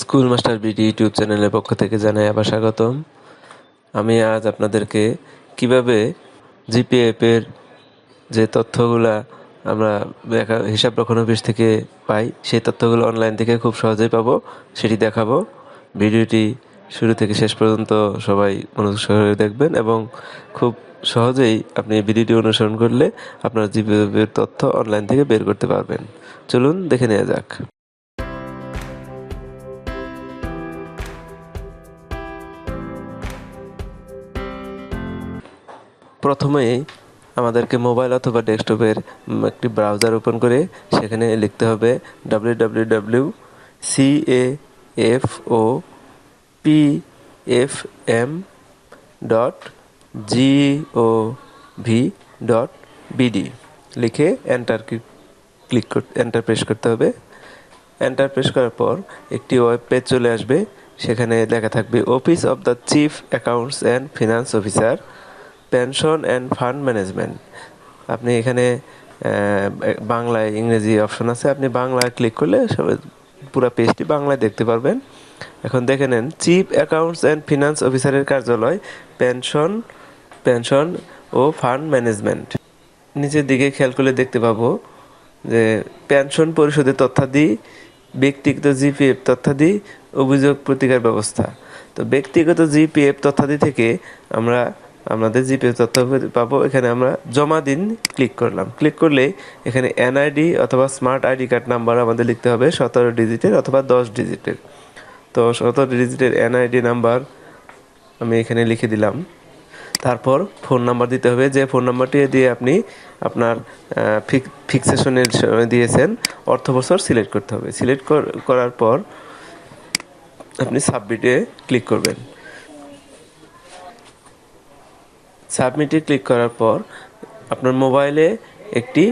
School master BD YouTube চ্যানেলের পক্ষ থেকে জানাই আবার স্বাগতম। আমি আজ আপনাদেরকে কীভাবে জিপিএফের যে তথ্যগুলা আমরা হিসাব রক্ষণ অফিস থেকে পাই, সেই তথ্যগুলো অনলাইন থেকে খুব সহজেই পাবো, সেটি দেখাবো। ভিডিওটি শুরু থেকে শেষ পর্যন্ত সবাই সহকারে দেখবেন এবং খুব সহজেই আপনি ভিডিওটি অনুসরণ করলে আপনার জিপিএফের তথ্য অনলাইন থেকে বের করতে পারবেন। চলুন দেখে নেওয়া যাক। প্রথমেই আমাদেরকে মোবাইল অথবা ডেস্কটপের একটি ব্রাউজার ওপেন করে সেখানে লিখতে হবে W W W C A F O P F M dot G O V dot BD লিখে এন্টার ক্লিক এন্টার প্রেস করতে হবে। এন্টার প্রেস করার পর একটি ওয়েব পেজ চলে আসবে, সেখানে লেখা থাকবে office of the chief accounts and finance officer pension and fund management আপনি এখানে বাংলায় ইংরেজি অপশন আছে, আপনি বাংলায় ক্লিক করলে সব, পুরো পেজটি বাংলায় দেখতে পারবেন। এখন দেখে নেন চিফ অ্যাকাউন্টস অ্যান্ড ফিনান্স অফিসারের কার্যালয় পেনশন পেনশন ও ফান্ড ম্যানেজমেন্ট নিচের দিকে খেয়াল করলে দেখতে পাবো যে পেনশন পরিশোধের তথ্যাদি, ব্যক্তিগত জিপিএফ তথ্যাদি, অভিযোগ প্রতিকার ব্যবস্থা। তো ব্যক্তিগত জিপিএফ তথ্যাদি থেকে আমরা আমাদের জিপে তথ্য পাবো, এখানে আমরা জমা দিন ক্লিক করলাম। ক্লিক করলে এখানে এনআইডি অথবা স্মার্ট আইডি কার্ড নাম্বার আমাদের লিখতে হবে, সতেরো ডিজিটের অথবা দশ ডিজিটের। তো সতেরো ডিজিটের এনআইডি নাম্বার আমি এখানে লিখে দিলাম। তারপর ফোন নাম্বার দিতে হবে, যে ফোন নাম্বারটি দিয়ে আপনি আপনার ফিক্সেশনের দিয়েছেন, অর্থ বছর সিলেক্ট করতে হবে। সিলেক্ট করার পর আপনি সাবমিটে ক্লিক করবেন। সাবমিটে ক্লিক করার পর আপনার মোবাইলে একটি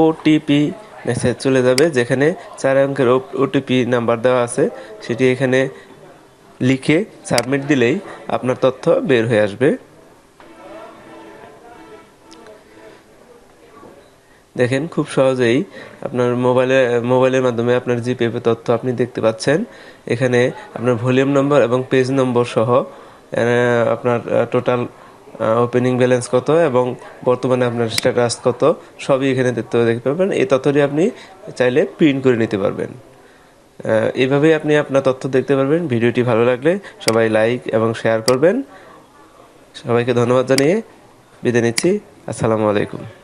ওটিপি মেসেজ চলে যাবে, যেখানে চার অঙ্কের ওটিপি নাম্বার দেওয়া আছে। সেটি এখানে লিখে সাবমিট দিলেই আপনার তথ্য বের হয়ে আসবে। দেখেন, খুব সহজেই আপনার মোবাইলে, মোবাইলের মাধ্যমে আপনার জিপে তথ্য আপনি দেখতে পাচ্ছেন। এখানে আপনার ভলিউম নম্বর এবং পেজ নম্বর সহ আপনার টোটাল ওপেনিং ব্যালেন্স কত এবং বর্তমানে আপনার স্ট্যাটাস কত, সবই এখানে দেখতে দেখতে পাবেন এই তথ্যটি আপনি চাইলে প্রিন্ট করে নিতে পারবেন। এভাবেই আপনি আপনার তথ্য দেখতে পারবেন। ভিডিওটি ভালো লাগলে সবাই লাইক এবং শেয়ার করবেন। সবাইকে ধন্যবাদ জানিয়ে বিদায় নিচ্ছি। আসসালামু আলাইকুম।